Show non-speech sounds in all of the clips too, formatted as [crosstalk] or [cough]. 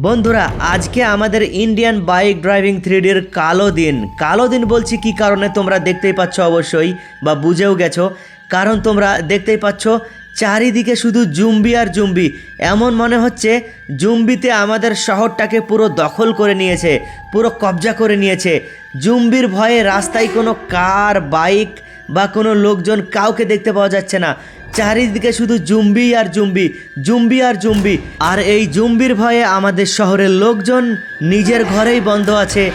বন্ধুরা, আজকে আমাদের ইন্ডিয়ান বাইক ড্রাইভিং থ্রিডির কালো দিন। কালো দিন বলছি কি কারণে তোমরা দেখতেই পাচ্ছ অবশ্যই বা বুঝেও গেছো। কারণ তোমরা দেখতেই পাচ্ছ, চারিদিকে শুধু জুম্বি আর জুম্বি। এমন মনে হচ্ছে জুম্বিতে আমাদের শহরটাকে পুরো দখল করে নিয়েছে, পুরো কবজা করে নিয়েছে। জুম্বির ভয়ে রাস্তায় কোনো কার, বাইক বা কোনো লোকজন কাউকে দেখতে পাওয়া যাচ্ছে না। চারিদিকে শুধু জুম্বি আর জুম্বি জুম্বি আর জুম্বি। আর এই জুম্বির ভয়ে আমাদের শহরের লোকজন নিজের ঘরেই বন্ধ আছে।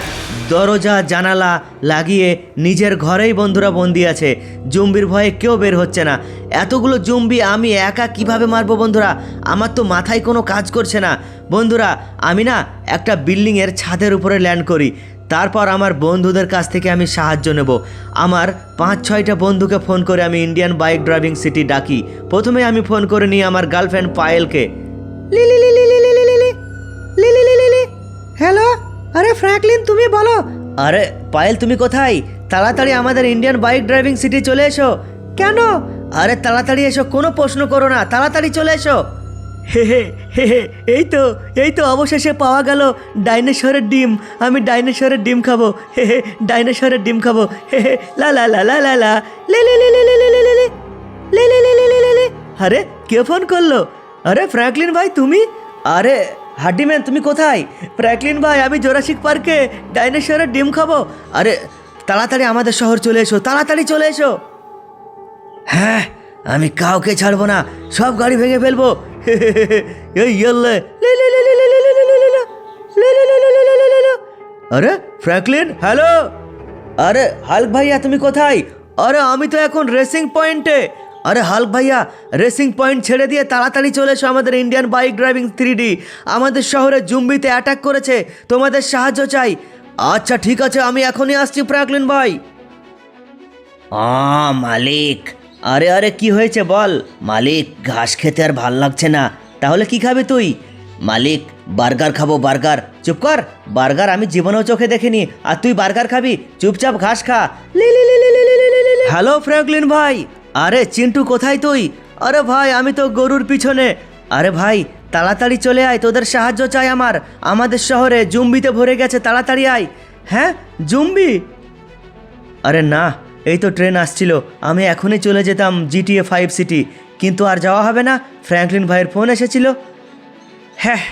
দরজা, জানালা লাগিয়ে নিজের ঘরেই বন্ধুরা বন্দি আছে। জুম্বির ভয়ে কেউ বের হচ্ছে না। এতগুলো জুম্বি আমি একা কীভাবে মারবো বন্ধুরা? আমার তো মাথায় কোনো কাজ করছে না। বন্ধুরা, আমি না একটা বিল্ডিংয়ের ছাদের উপরে ল্যান্ড করি। তারপর আমার বন্ধুদের কাছ থেকে আমি সাহায্য নেব আমার পাঁচ ছয়টা বন্ধুকে ফোন করে আমি ইন্ডিয়ান বাইক ড্রাইভিং সিটি ডাকি প্রথমে আমি ফোন করে নিই আমার গার্লফ্রেন্ড পায়েলকে হ্যালো আরে ফ্র্যাঙ্কলিন তুমি বলো আরে পায়েল তুমি কোথায় তাড়াতাড়ি আমাদের ইন্ডিয়ান বাইক ড্রাইভিং সিটি চলে এসো কেন আরে তাড়াতাড়ি এসো কোনো প্রশ্ন করো না তাড়াতাড়ি চলে এসো হে হে হে হে এই তো এই তো অবশেষে পাওয়া গেল ডাইনোসরের ডিম আমি ডাইনোসরের ডিম খাব হে হে ডাইনোসরের ডিম খাব হে হে লা লা লা লা লা লা লে লে লে লে লে লে লে লে লে লে লে লে লে লে লে লে আরে কে ফোন করল আরে ফ্র্যাঙ্কলিন ভাই তুমি আরে হাড্ডিম্যান তুমি কোথায় ফ্র্যাঙ্কলিন ভাই আমি জোরাসিক পার্কে ডাইনোসরের ডিম খাব আরে তাড়াতাড়ি আমাদের শহর চলে এসো তাড়াতাড়ি চলে এসো হ্যাঁ আমি কাউকে ছাড়বো না সব গাড়ি ভেঙে ফেলব এই ইয়াল্লে আরে ফ্র্যাঙ্কলিন হ্যালো আরে হাল্ক ভাইয়া তুমি কোথায় আরে আমি তো এখন রেসিং পয়েন্টে আরে হাল্ক ভাইয়া রেসিং পয়েন্ট ছেড়ে দিয়ে তাড়াতাড়ি চলে এসো আমাদের ইন্ডিয়ান বাইক ড্রাইভিং থ্রি আমাদের শহরে জুম্বিতে অ্যাটাক করেছে তোমাদের সাহায্য চাই আচ্ছা ঠিক আছে আমি এখনই আসছি ফ্র্যাঙ্কলিন ভাই আ মালিক আরে আরে, কি হয়েছে বল? মালিক, ঘাস খেতে আর ভালো লাগছে না। তাহলে কি খাবি তুই? মালিক, বার্গার খাব, বার্গার। চুপ কর, বার্গার আমি জীবনেও চোখে দেখিনি। আর তুই বার্গার খাবি? চুপচাপ ঘাস খা। হ্যালো, ফ্র্যাঙ্কলিন ভাই। আরে, চিন্টু, কোথায় তুই? আরে ভাই, আমি তো গরুর পিছনে। আরে ভাই, তাড়াতাড়ি চলে আয়, তোদের সাহায্য চাই আমার। আমাদের শহরে জুম্বিতে ভরে গেছে, তাড়াতাড়ি আয়। হ্যাঁ জুম্বি? আরে না এই তো ট্রেন আসছিল, আমি এখনই চলে যেতাম জিটিএ ফাইভ সিটি। কিন্তু আর যাওয়া হবে না, ফ্র্যাঙ্কলিন ভাইয়ের ফোন এসেছিল। হ্যাঁ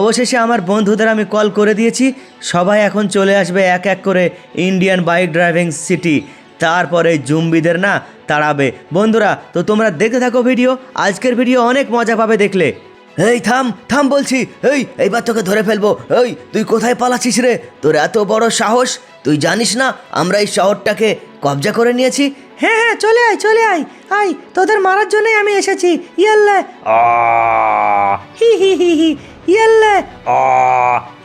অবশেষে আমার বন্ধুদের আমি কল করে দিয়েছি, সবাই এখন চলে আসবে এক এক করে ইন্ডিয়ান বাইক ড্রাইভিং সিটি। তারপরে জুম্বিদের না তাড়াবে। বন্ধুরা, তো তোমরা দেখতে থাকো ভিডিও, আজকের ভিডিও অনেক মজা পাবে দেখলে। এই থাম থাম বলছি। এই এইবার তোকে ধরে ফেলব। এই তুই কোথায় পালাচ্ছিস রে? তোর এত বড় সাহস। তুই জানিস না আমরা এই শহরটাকে কবজা করে নিয়েছি? হ্যাঁ হ্যাঁ চলে আয় চলে আয়। আয় তোদের মারার জন্যই আমি এসেছি। ইয়াল্লে। হি হি হি হি ইয়াল্লে।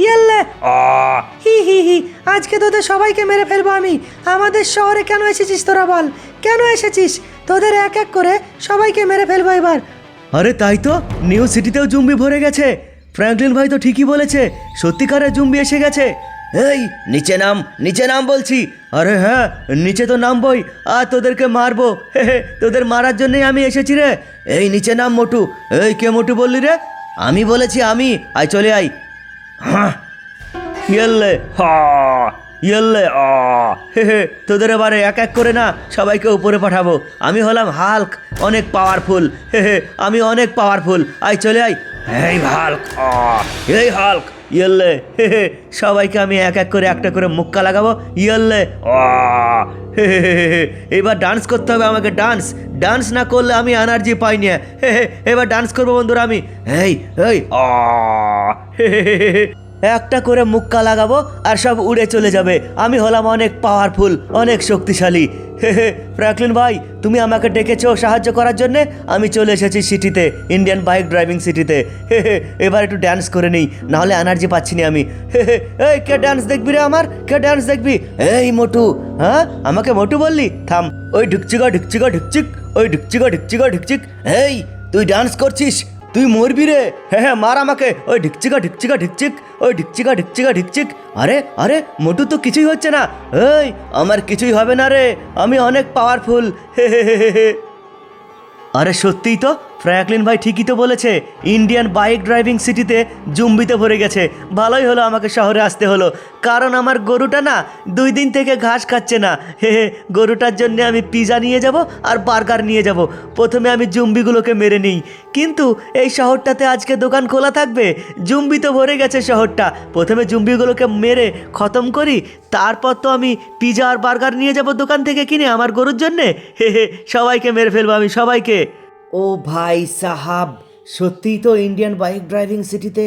ইয়াল্লে। হি হি হি আজকে তোদের সবাইকে মেরে ফেলব আমি। আমাদের শহরে কেন এসেছিস তোরা বল? কেন এসেছিস? তোদের এক এক করে সবাইকে মেরে ফেলব এবার। আরে তাই তো নিউ সিটিতেও জুম্বি ভরে গেছে। ফ্র্যাঙ্কলিন ভাই তো ঠিকই বলেছে, সত্যিকারের জুম্বি এসে গেছে। এই, নিচে নাম নিচে নাম বলছি। আরে হ্যাঁ নিচে তো নামবই, আর তোদেরকে মারবো। তোদের মারার জন্যই আমি এসেছি রে। এই, নিচে নাম মোটু। এই, কে মোটু বললি রে? আমি বলেছি আমি, আয়, চলে আয়। হ্যাঁ ইয়েল্লে হা ইয়েল্লে আ হে হে তোদের এবারে এক এক করে না সবাইকে উপরে পাঠাবো আমি হলাম হাল্ক অনেক পাওয়ারফুল হে হে আমি অনেক পাওয়ারফুল আয় চলে আয় এই হাল্ক আ এই হাল্ক ইয়েল্লে হে হে সবাইকে আমি এক এক করে একটা করে মুক্কা লাগাবো ইয়েল্লে আ হে। এবার ডান্স করতে হবে আমাকে ডান্স ডান্স না করলে আমি এনার্জি পাই না হে হে এবার ডান্স করব বন্ধুরা আমি এই এই হে হে হে হে। একটা করে মুক্কা লাগাবো আর সব উড়ে চলে যাবে। আমি হলাম অনেক পাওয়ারফুল অনেক শক্তিশালী। হে হে, ফ্র্যাঙ্কলিন ভাই, তুমি আমাকে ডেকেছো সাহায্য করার জন্যে? আমি চলে এসেছি সিটিতে ইন্ডিয়ান বাইক ড্রাইভিং সিটিতে। হে হে, এবার একটু ড্যান্স করে নিই, নাহলে এনার্জি পাচ্ছি না আমি। হে হে, এই কে ড্যান্স দেখবি রে আমার? কে ড্যান্স দেখবি? এই মোটু হ্যাঁ? আমাকে মোটু বললি? থাম। ওই ঢুকচিকা ঢুকচিকা ঢুকচিক ওই ঢুকচিকা ঢুকচিকা ঢুকচিক এই, তুই ডান্স করছিস? তুই মরবি রে। হ্যাঁ হ্যাঁ মার আমাকে। ওই ঢিকচিকা ঢিকচিকা, ঢিকচিক, ওই ঢিকচিকা ঢিকচিকা, ঢিকচিক। আরে আরে, মোটু তো কিছুই হচ্ছে না। এই, আমার কিছুই হবে না রে। আমি অনেক পাওয়ারফুল হে হে হে হে। আরে, সত্যিই তো? ফ্র্যাঙ্কলিন ভাই ঠিকই তো বলেছে, ইন্ডিয়ান বাইক ড্রাইভিং সিটিতে জুম্বিতে ভরে গেছে। ভালোই হলো আমাকে শহরে আসতে হলো। কারণ আমার গরুটা না দুই দিন থেকে ঘাস খাচ্ছে না। হে হে, গরুটার জন্য আমি পিজা নিয়ে যাব আর বার্গার নিয়ে যাব। প্রথমে আমি জুম্বিগুলোকে মেরে নিই। কিন্তু এই শহরটাতে আজকে দোকান খোলা থাকবে। জুম্বি তো ভরে গেছে শহরটা। প্রথমে জুম্বিগুলোকে মেরে খতম করি, তারপর তো আমি পিজা আর বার্গার নিয়ে যাব দোকান থেকে কিনে আমার গরুর জন্যে। হে হে, সবাইকে মেরে ফেলব আমি, সবাইকে। ও ভাই সাহাব সত্যিই তো ইন্ডিয়ান বাইক ড্রাইভিং সিটিতে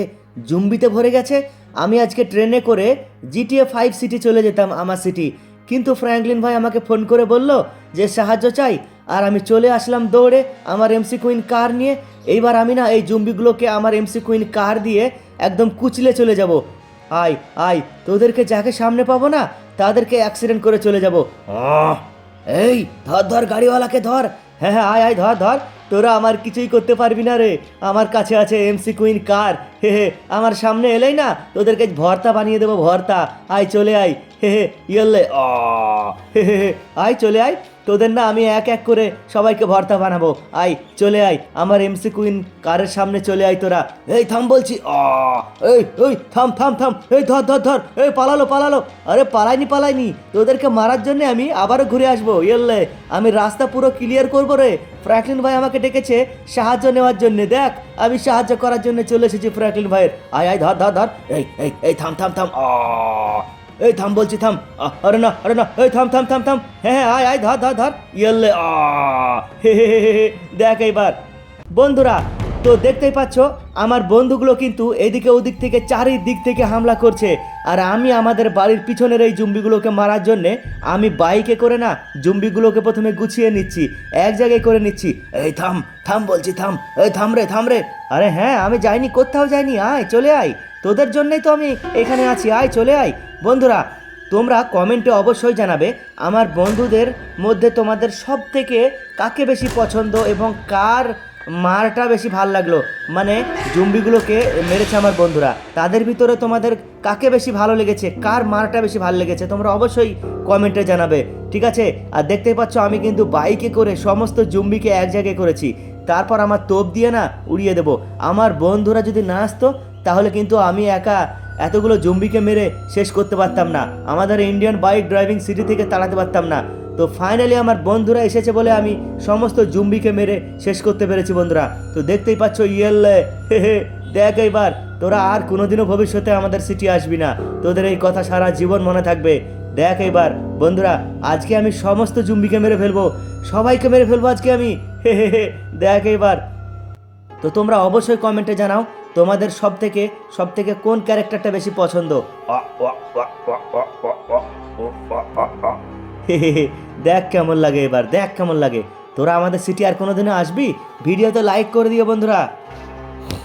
জুম্বিতে ভরে গেছে? আমি আজকে ট্রেনে করে জিটিএ ফাইভ সিটি চলে যেতাম আমার সিটি কিন্তু ফ্র্যাঙ্কলিন ভাই আমাকে ফোন করে বলল যে সাহায্য চাই। আর আমি চলে আসলাম দৌড়ে আমার এমসি কুইন কার নিয়ে। এইবার আমি না এই জুম্বিগুলোকে আমার এমসি কুইন কার দিয়ে একদম কুচলে চলে যাব। আয় আয় তোদেরকে যাকে সামনে পাবো না তাদেরকে অ্যাক্সিডেন্ট করে চলে যাব। আহ! এই ধর ধর গাড়িওয়ালাকে ধর। হ্যাঁ হ্যাঁ আয় আয় ধর ধর। তোরা আমার কিছুই করতে পারবি না রে। আমার কাছে আছে এমসি কুইন কার হে হে আমার সামনে এলেই না তোদেরকে ভর্তা বানিয়ে দেবো ভর্তা। আয় চলে আয়। হে হে ইয়ে অ হে হে হে, আয় চলে আয়। তোদের না আমি এক এক করে সবাইকে ভর্তা বানাবো। আয়, চলে আয়। আমার এমসি কুইন কারের সামনে চলে আয় তোরা। এই, থাম বলছি। এই থাম থাম থাম। এই, ধর ধর ধর। এই, পালালো পালালো। আরে, পালাইনি পালাইনি। তোদেরকে মারার জন্য আমি আবারও ঘুরে আসব। ইয়েলে আমি রাস্তা পুরো ক্লিয়ার করব রে। ফ্র্যাঙ্কলিন ভাই আমাকে ডেকেছে সাহায্য নেওয়ার জন্য। দেখ, আমি সাহায্য করার জন্য চলে এসেছি ফ্র্যাঙ্কলিন ভাইয়ের। আয় আয়, ধর ধর ধর। এই এই এই, থাম থাম থাম। অ এই থাম বলছি, থাম। আরে না আরে না, এই থাম থাম থাম থাম। হ্যাঁ হ্যাঁ আয় আয়, ধর ধর ধর। ইয়েলে আ হে। দেখ এইবার। বন্ধুরা, তো দেখতেই পাচ্ছ, আমার বন্ধুগুলো কিন্তু এদিকে ওদিক থেকে, চারিদিক থেকে হামলা করছে। আর আমি আমাদের বাড়ির পিছনের এই জুম্বিগুলোকে মারার জন্যে, আমি বাইকে করে না, জুম্বিগুলোকে প্রথমে গুছিয়ে নিচ্ছি। এক জায়গায় করে নিচ্ছি। এই থাম থাম বলছি, থাম। এই থাম রে থাম রে। আরে হ্যাঁ আমি যাইনি, কোথাও যাইনি, আয়, চলে আয়। তোদের জন্যই তো আমি এখানে আছি। আয়, চলে আয়। বন্ধুরা, তোমরা কমেন্টে অবশ্যই জানাবে আমার বন্ধুদের মধ্যে তোমাদের সব থেকে কাকে বেশি পছন্দ এবং কার মারটা বেশি ভালো লাগল? মানে জুম্বিগুলোকে মেরেছে আমার বন্ধুরা। তাদের ভিতরে তোমাদের কাকে বেশি ভালো লেগেছে, কার মারটা বেশি ভালো লেগেছে, তোমরা অবশ্যই কমেন্টে জানাবে। ঠিক আছে? আর দেখতেই পাচ্ছ, আমি কিন্তু বাইকে করে সমস্ত জুম্বিকে এক জায়গায় করেছি। তারপর আমার তোপ দিয়ে না উড়িয়ে দেবো। আমার বন্ধুরা যদি না আসতো তাহলে কিন্তু আমি একা এতগুলো জম্বিকে মেরে শেষ করতে পারতাম না। আমাদের ইন্ডিয়ান বাইক ড্রাইভিং সিটি থেকে তাড়াতে পারতাম না। তো ফাইনালি আমার বন্ধুরা এসেছে বলে আমি সমস্ত জুম্বিকে মেরে শেষ করতে পেরেছি বন্ধুরা। তো দেখতেই পাচ্ছ ইয়েলে হে হে, দেখ এইবার, তোরা আর কোনোদিনও ভবিষ্যতে আমাদের সিটি আসবি না। তোদের এই কথা সারা জীবন মনে থাকবে। দেখ এইবার, বন্ধুরা, আজকে আমি সমস্ত জুম্বিকে মেরে ফেলব। সবাইকে মেরে ফেলব আজকে আমি। হে হে হে, দেখ এইবার। তো তোমরা অবশ্যই কমেন্টে জানাও তোমাদের সব থেকে সব থেকে কোন ক্যারেক্টারটা বেশি পছন্দ? [laughs] দেখ কেমন লাগে এবার, দেখ কেমন লাগে। তোরা আমাদের সিটি আর কোনোদিনও আসবি? ভিডিওতে লাইক করে দিও বন্ধুরা।